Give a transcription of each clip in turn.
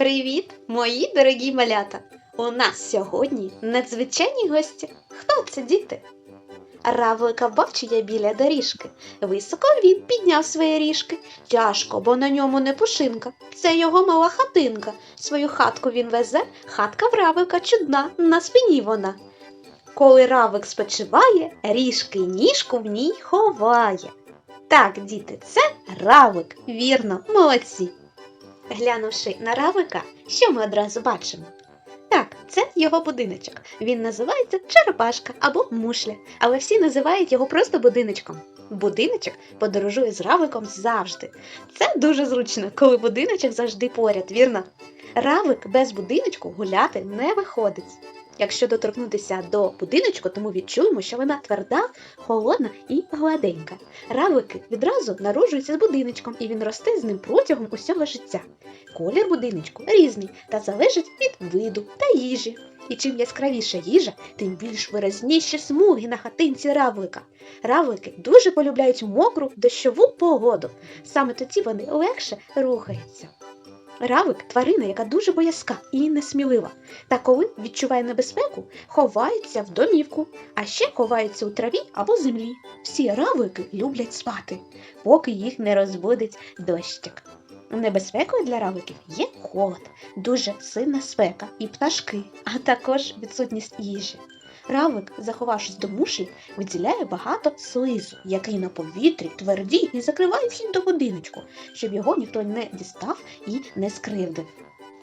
Привіт, мої дорогі малята! У нас сьогодні надзвичайні гості. Хто це діти? Равлика бачу я біля доріжки. Високо він підняв свої ріжки. Тяжко, бо на ньому не пушинка. Це його мала хатинка. Свою хатку він везе, хатка в равлика чудна, на спині вона. Коли равлик спочиває, ріжки ніжку в ній ховає. Так, діти, це равлик, вірно, молодці. Глянувши на равлика, що ми одразу бачимо? Так, це його будиночок. Він називається Черепашка або мушля, але всі називають його просто будиночком. Будиночок подорожує з равликом завжди. Це дуже зручно, коли будиночок завжди поряд, вірно? Равлик без будиночку гуляти не виходить. Якщо доторкнутися до будиночку, то ми відчуємо, що вона тверда, холодна і гладенька. Равлики відразу народжуються з будиночком, і він росте з ним протягом усього життя. Колір будиночку різний та залежить від виду та їжі. І чим яскравіша їжа, тим більш виразніші смуги на хатинці равлика. Равлики дуже полюбляють мокру дощову погоду. Саме тоді вони легше рухаються. Равлик тварина, яка дуже боязка і несмілива. Та коли відчуває небезпеку, ховається в домівку, а ще ховається у траві або землі. Всі равлики люблять спати, поки їх не розбудить дощик. Небезпекою для равликів є холод, дуже сильна спека і пташки, а також відсутність їжі. Равлик, заховавшись до мушлі, виділяє багато слизу, який на повітрі тверді і закриває вхід до будиночку, щоб його ніхто не дістав і не скривдив.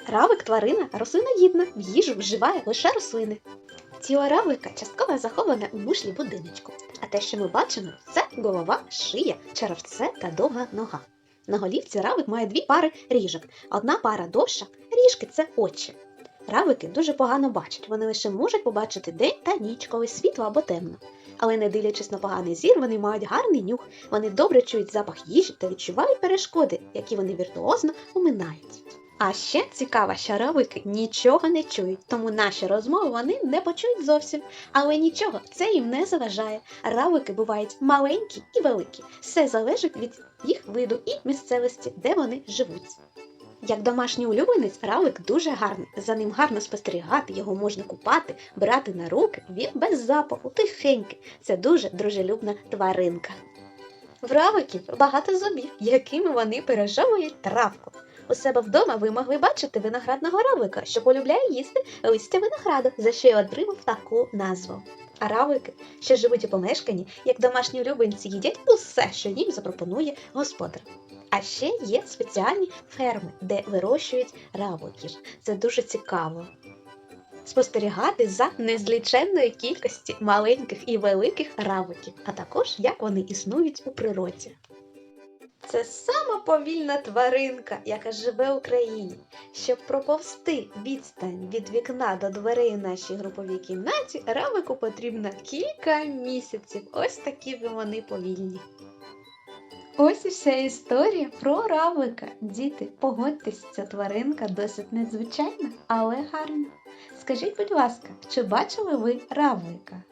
Равлик тварина рослиноїдна, в їжу вживає лише рослини. Тіло равлика частково заховане у мушлі будиночку, а те, що ми бачимо, це голова, шия, черевце та довга нога. На голівці равлик має дві пари ріжок. Одна пара довша, ріжки це очі. Равлики дуже погано бачать, вони лише можуть побачити день та ніч, коли світло або темно. Але не дивлячись на поганий зір, вони мають гарний нюх, вони добре чують запах їжі та відчувають перешкоди, які вони віртуозно оминають. А ще цікаво, що равлики нічого не чують, тому наші розмови вони не почують зовсім. Але нічого, це їм не заважає. Равлики бувають маленькі і великі. Все залежить від їх виду і місцевості, де вони живуть. Як домашній улюбленець, равлик дуже гарний. За ним гарно спостерігати, його можна купати, брати на руки. Він без запаху, тихенький. Це дуже дружелюбна тваринка. В равликів багато зубів, якими вони пережовують травку. У себе вдома ви могли бачити виноградного равлика, що полюбляє їсти листя винограду, за що й отримав таку назву. А равлики, що живуть у помешканні, як домашні улюбленці, їдять усе, що їм запропонує господар. А ще є спеціальні ферми, де вирощують равликів. Це дуже цікаво. Спостерігати за незліченною кількості маленьких і великих равликів, а також як вони існують у природі. Це сама повільна тваринка, яка живе в Україні. Щоб проповсти відстань від вікна до дверей у нашій груповій кімнаті, равику потрібно кілька місяців. Ось такі вони повільні. Ось і вся історія про равлика. Діти, погодьтесь, ця тваринка досить незвичайна, але гарна. Скажіть, будь ласка, чи бачили ви равлика?